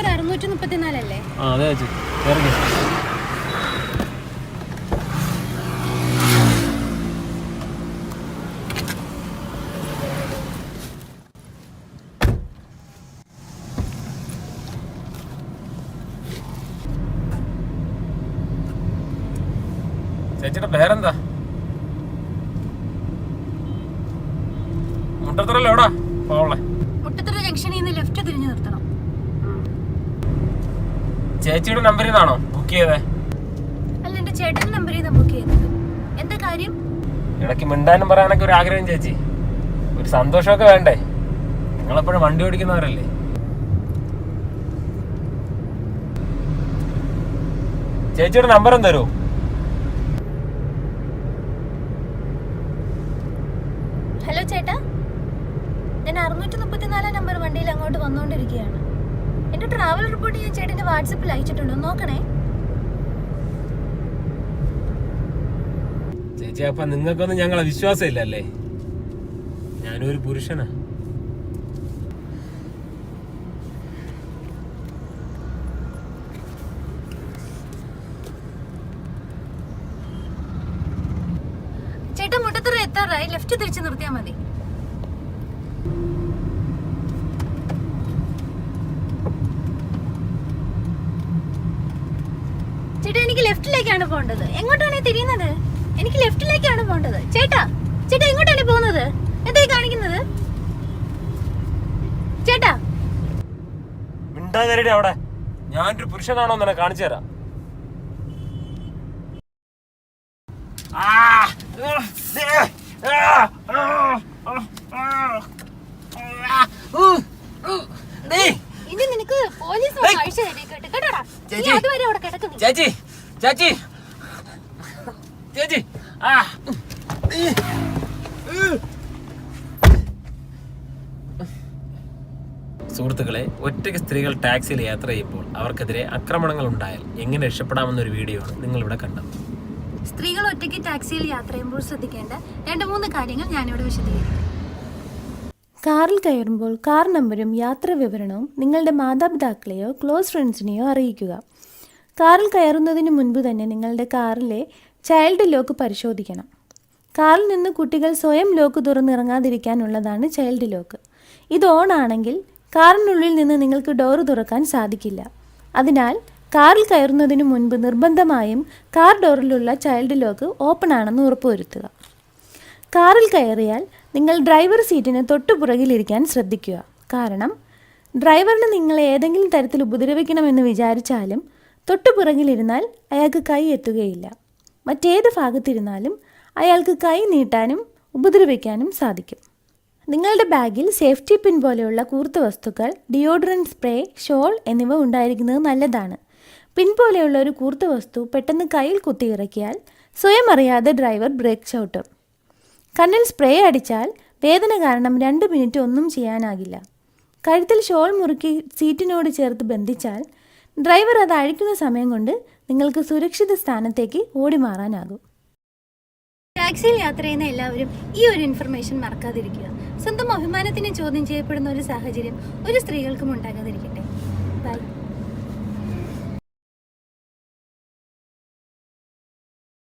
അറുന്നൂറ്റി മുപ്പത്തിനാലല്ലേ ആ അതെ ചേച്ചി. ഇറങ്ങി. ചേച്ചിയുടെ പേരെന്താ? മുട്ടത്തറല്ലേ എവിടാ പോവളെ. മുട്ടത്തറ ജംഗ്ഷനിൽ നിന്ന് ലെഫ്റ്റ് തിരിഞ്ഞു നിർത്തണം. ചേച്ചിയുടെ നമ്പറിൽ നിന്നാണോ ബുക്ക് ചെയ്തേ. അല്ല എന്റെ ചേട്ടന്റെ നമ്പറിൽ നിന്നാണ് ബുക്ക് ചെയ്തത്. എന്താ കാര്യം? ഇടയ്ക്ക് മിണ്ടാനും പറയാനൊക്കെ ഒരു ആഗ്രഹം ചേച്ചി. ഒരു സന്തോഷമൊക്കെ വേണ്ടേ? നിങ്ങളെപ്പോഴും വണ്ടി ഓടിക്കുന്നവരല്ലേ? ചേച്ചിയുടെ നമ്പർ ഒന്ന് തരുമോ ഹലോ ചേട്ടാ. ഞാൻ അറുന്നൂറ്റി മുപ്പത്തിനാലാം നമ്പർ വണ്ടിയിൽ അങ്ങോട്ട് വന്നുകൊണ്ടിരിക്കുകയാണ്. എന്റെ ട്രാവൽ റിപ്പോർട്ട് ഞാൻ ചേട്ടന്റെ വാട്സപ്പിൽ അയച്ചിട്ടുണ്ട്. നോക്കണേ. ചേച്ചി അപ്പൊ നിങ്ങൾക്കൊന്നും ഞങ്ങളെ വിശ്വാസം ഇല്ലല്ലേ ഞാനൊരു പുരുഷനാ. ചേട്ടൻ മുട്ടത്തറ എത്താറായി. ലെഫ്റ്റ് തിരിച്ചു നിർത്തിയാൽ മതി ചേട്ടാ എനിക്ക് ലെഫ്റ്റിലേക്കാണ് പോകേണ്ടത്. എങ്ങോട്ടാണ് ഈ തിരിയുന്നത്? എനിക്ക് ലെഫ്റ്റിലേക്കാണ് പോകേണ്ടത്. ചേട്ടാ ചേട്ടാ എങ്ങോട്ടാണ് പോകുന്നത്? എന്തായി കാണിക്കുന്നത്? ചേട്ടാ. മിണ്ടാകരുടെ അവിടെ. ഞാൻ ഒരു പുരുഷനാണോ എന്ന് കാണിച്ചു തരാം. ഇനി നിനക്ക് പോലീസ് കേട്ടോടാ. അതുവരെ അവിടെ കിടക്കുന്നു ചേച്ചി. ചേച്ചി. ചേച്ചി. ആ. സുഹൃത്തുക്കളെ ഒറ്റയ്ക്ക് സ്ത്രീകൾ ടാക്സിയിൽ യാത്ര ചെയ്യുമ്പോൾ അവർക്കെതിരെ ആക്രമണങ്ങൾ ഉണ്ടായാൽ എങ്ങനെ രക്ഷപ്പെടാമെന്നൊരു വീഡിയോ ആണ് നിങ്ങളിവിടെ കണ്ടത്. സ്ത്രീകൾ ഒറ്റയ്ക്ക് ടാക്സിയിൽ യാത്ര ചെയ്യുമ്പോൾ ശ്രദ്ധിക്കേണ്ട രണ്ട് മൂന്ന് കാര്യങ്ങൾ ഞാനിവിടെ വിശദീകരിക്കും. കാറിൽ കയറുമ്പോൾ കാർ നമ്പരും യാത്രാ വിവരണവും നിങ്ങളുടെ മാതാപിതാക്കളെയോ ക്ലോസ് ഫ്രണ്ട്സിനെയോ അറിയിക്കുക. കാറിൽ കയറുന്നതിന് മുൻപ് തന്നെ നിങ്ങളുടെ കാറിലെ ചൈൽഡ് ലോക്ക് പരിശോധിക്കണം. കാറിൽ നിന്ന് കുട്ടികൾ സ്വയം ലോക്ക് തുറന്നിറങ്ങാതിരിക്കാനുള്ളതാണ് ചൈൽഡ് ലോക്ക്. ഇത് ഓൺ ആണെങ്കിൽ കാറിനുള്ളിൽ നിന്ന് നിങ്ങൾക്ക് ഡോറ് തുറക്കാൻ സാധിക്കില്ല. അതിനാൽ കാറിൽ കയറുന്നതിന് മുൻപ് നിർബന്ധമായും കാർ ഡോറിലുള്ള ചൈൽഡ് ലോക്ക് ഓപ്പൺ ആണെന്ന് ഉറപ്പുവരുത്തുക. കാറിൽ കയറിയാൽ നിങ്ങൾ ഡ്രൈവർ സീറ്റിന് തൊട്ടു പുറകിലിരിക്കാൻ ശ്രദ്ധിക്കുക. കാരണം ഡ്രൈവറിന് നിങ്ങളെ ഏതെങ്കിലും തരത്തിൽ ഉപദ്രവിക്കണമെന്ന് വിചാരിച്ചാലും തൊട്ടു പുറകിലിരുന്നാൽ അയാൾക്ക് കൈ എത്തുകയില്ല. മറ്റേത് ഭാഗത്തിരുന്നാലും അയാൾക്ക് കൈ നീട്ടാനും ഉപദ്രവിക്കാനും സാധിക്കും. നിങ്ങളുടെ ബാഗിൽ സേഫ്റ്റി പിൻ പോലെയുള്ള കൂർത്ത വസ്തുക്കൾ ഡിയോഡ്രന്റ് സ്പ്രേ ഷോൾ എന്നിവ ഉണ്ടായിരിക്കുന്നത് നല്ലതാണ്. പിൻ പോലെയുള്ള ഒരു കൂർത്ത വസ്തു പെട്ടെന്ന് കയ്യിൽ കുത്തിയിറക്കിയാൽ സ്വയം അറിയാതെ ഡ്രൈവർ ബ്രേക്ക് ചവിട്ടും. കണ്ണിൽ സ്പ്രേ അടിച്ചാൽ വേദന കാരണം രണ്ട് മിനിറ്റ് ഒന്നും ചെയ്യാനാകില്ല. കഴുത്തിൽ ഷോൾ മുറുക്കി സീറ്റിനോട് ചേർത്ത് ബന്ധിച്ചാൽ ഡ്രൈവർ അത് അഴിക്കുന്ന സമയം കൊണ്ട് നിങ്ങൾക്ക് സുരക്ഷിത സ്ഥാനത്തേക്ക് ഓടി മാറാനാകും. ടാക്സിയിൽ യാത്ര ചെയ്യുന്ന എല്ലാവരും ഈ ഒരു ഇൻഫർമേഷൻ മറക്കാതിരിക്കുക. സ്വന്തം അഭിമാനത്തിന് ചോദ്യം ചെയ്യപ്പെടുന്ന ഒരു സാഹചര്യം ഒരു സ്ത്രീകൾക്കും ഉണ്ടാകാതിരിക്കട്ടെ. ബൈ